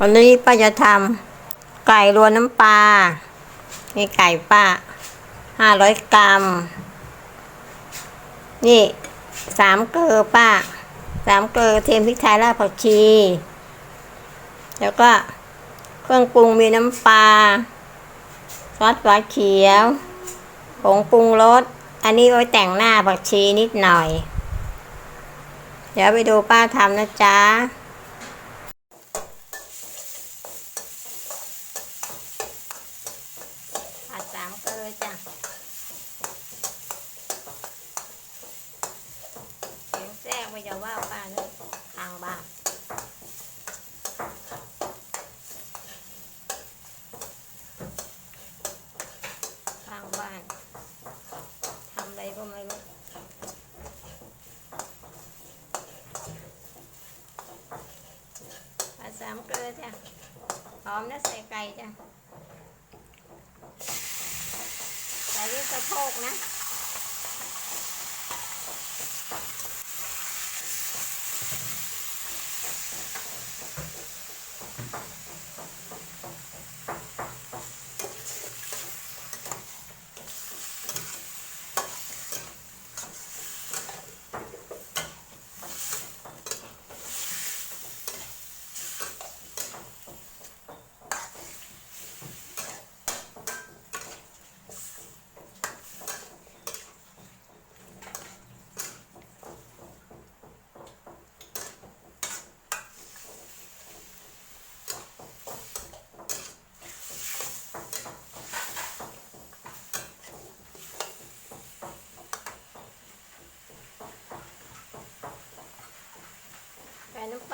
วันนี้ป้าจะทำไก่รวนน้ำปลา นี่ไก่ป้าห้าร้อยกรัม นี่สามเกลือป้าสามเกลือเทียมพริกไทยรากผักชี แล้วก็เครื่องปรุงมีน้ำปลาซอสฝาเขียว ผงปรุงรส อันนี้ไว้แต่งหน้าผักชีนิดหน่อย เดี๋ยวไปดูป้าทำนะจ๊ะ ผัดสามเกลือจ้ะเสียงแทรก ไม่จะว่าป้านี่ทางบ้านทางบ้านทำอะไรก็ไม่รู้ผัดสามเกลือจ้ะหอมนะใส่ไก่จ้ะแต่นี่สะโพกนะ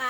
ใ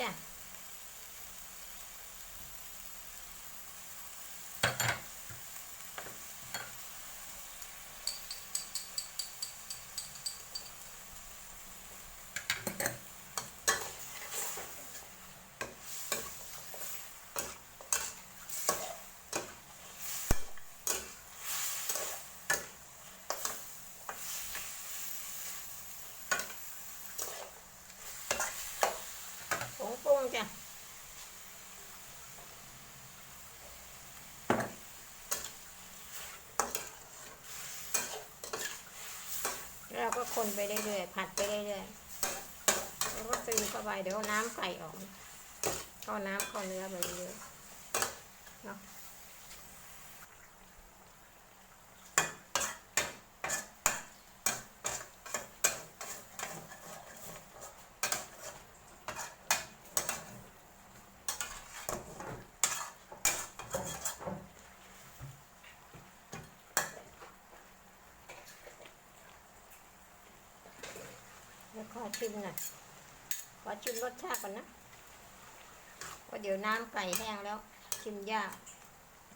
จ้ะ ซอสจ้ะ ผงปรุงจ้ะ แล้วก็ คนไปเรื่อยๆผัดไปเรื่อยๆแล้วก็ซึมเข้าไปเดี๋ยวน้ำไก่ออกเข้าน้ำเข้าเนื้อไปเรื่อยๆเนาะ ขอชิมหน่อยขอชิมรสชาติก่อนนะเพราะเดี๋ยวน้ำไก่แห้งแล้ว ชิมยาก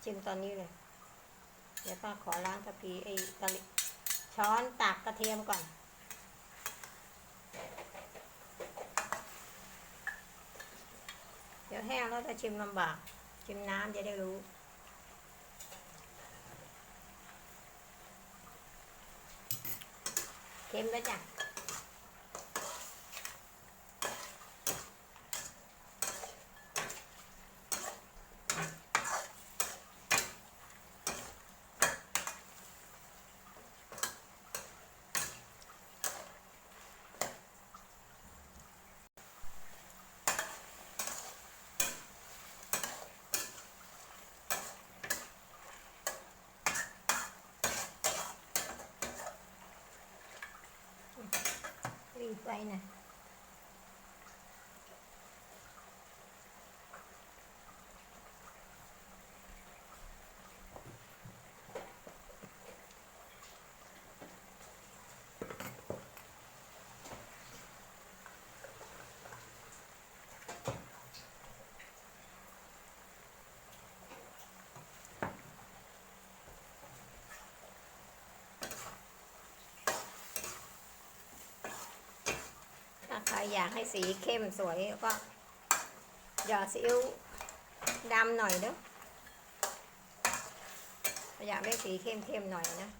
ชิมตอนนี้เลย เดี๋ยวป้าขอล้างกะพีไอ้ตะลิช้อนตักกระเทียมก่อน เดี๋ยวแห้งแล้วจะชิมลำบาก ชิมน้ำจะได้รู้เค็มแล้วจ้ะ รีบ ไปนะ ใครอยากให้สีเข้มสวยก็หยอดซีอิ๊วดำหน่อยเด้ออยากได้สีเข้มๆหน่อยนะ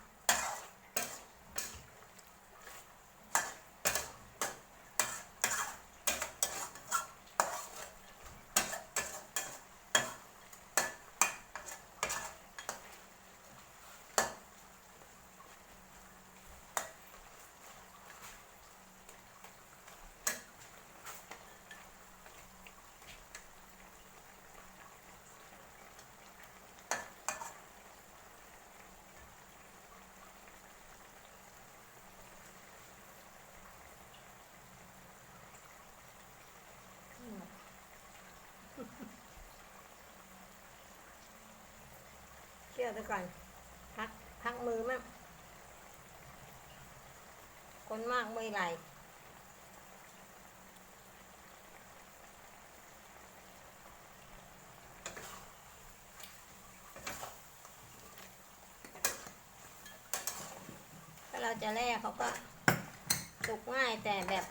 เชื่อไปก่อน พักพักมือมั่งคนมากไม่ไหลถ้าเราจะแล่เขาก็สุกง่ายแต่แบบ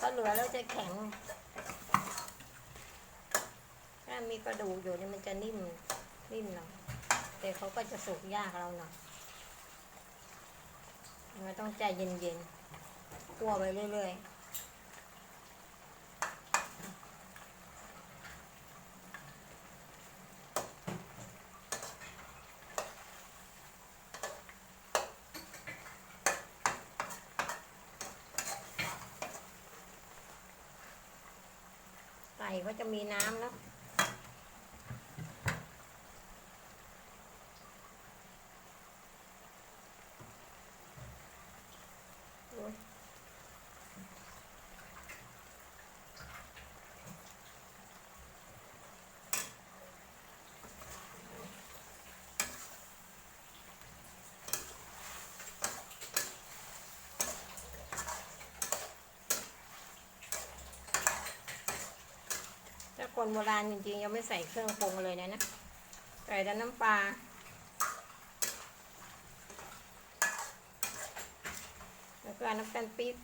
ก็เหลือแล้วจะแข็ง ถ้ามีกระดูกอยู่เนี่ยมันจะนิ่ม นิ่มหน่อย แต่เขาก็จะสุกยากเราหน่อยมันต้องใจเย็นๆคั่วไปเรื่อยๆไก่ก็จะมีน้ำแล้ว คนโบราณจริงๆยังไม่ใส่เครื่องปรุงเลยนะนะใส่แต่น้ำปลาแล้วก็น้ำตาลปี๊บ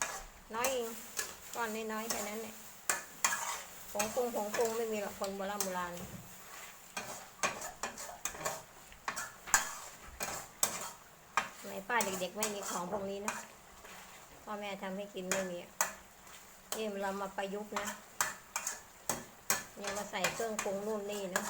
น้อยเองก้อนน้อยๆแค่นั้นแหละผงปรุงผงปรุงไม่มีหรอกคนโบราณโบราณสมัยป้าเด็กๆไม่มีของพวกนี้นะพ่อแม่ทำให้กินไม่มีอะนี่เรามาประยุกต์นะ เนี่ยมาใส่เครื่องปรุงนู่นนี่นะ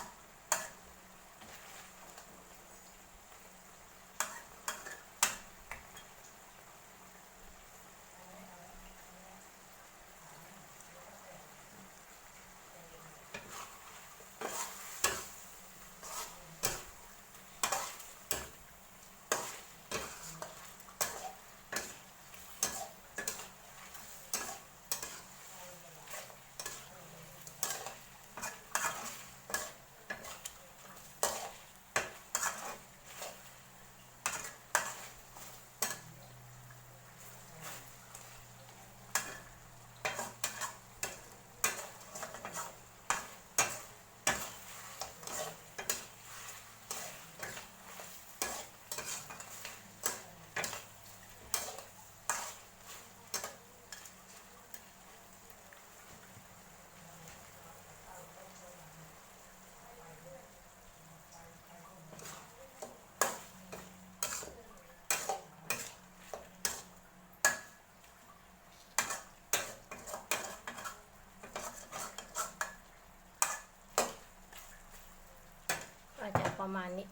ประมาณนี้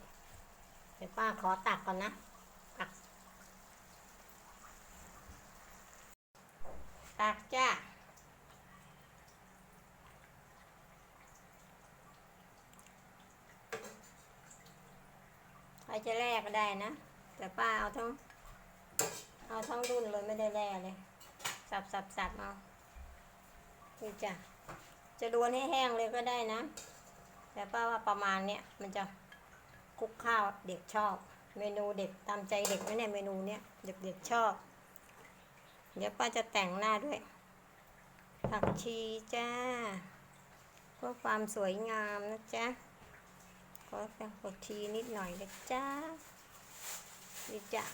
เดี๋ยวป้าขอตักก่อนนะ ตัก ตักจ้าใครจะแลกก็ได้นะ แต่ป้าเอาทั้ง เอาทั้งรุ่นเลยไม่ได้แลกเลย สับสับสับเอานี่จ้ะจะดวนให้แห้งเลยก็ได้นะ แต่ป้าว่าประมาณเนี้ยมันจะ คุกข้าวเด็กชอบ เมนูเด็กตามใจเด็กไหมเนี่ยเมนูเนี้ยเด็กเด็กๆชอบ เดี๋ยวป้าจะแต่งหน้าด้วย ผักชีจ้าเพื่อความสวยงามนะจ๊ะขอแต่งผักชีนิดหน่อยนะจ๊ะนี่จ้ะ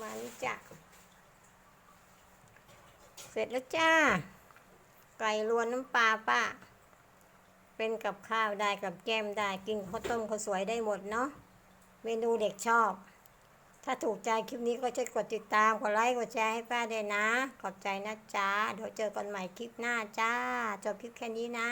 มานี่จ้ะร็จแล้วจ้า ไก่รวนน้ำปลาป้า เป็นกับข้าวได้กับแก้มได้กินข้าวต้มข้าวสวยได้หมดเนาะเมนูเด็กชอบ ถ้าถูกใจคลิปนี้ก็ช่วยกดติดตามกดไลค์กดแชร์ให้ป้าด้วยนะ ขอบใจนะจ๊ะเดี๋ยวเจอกันใหม่คลิปหน้าจ้าจบคลิปแค่นี้นะ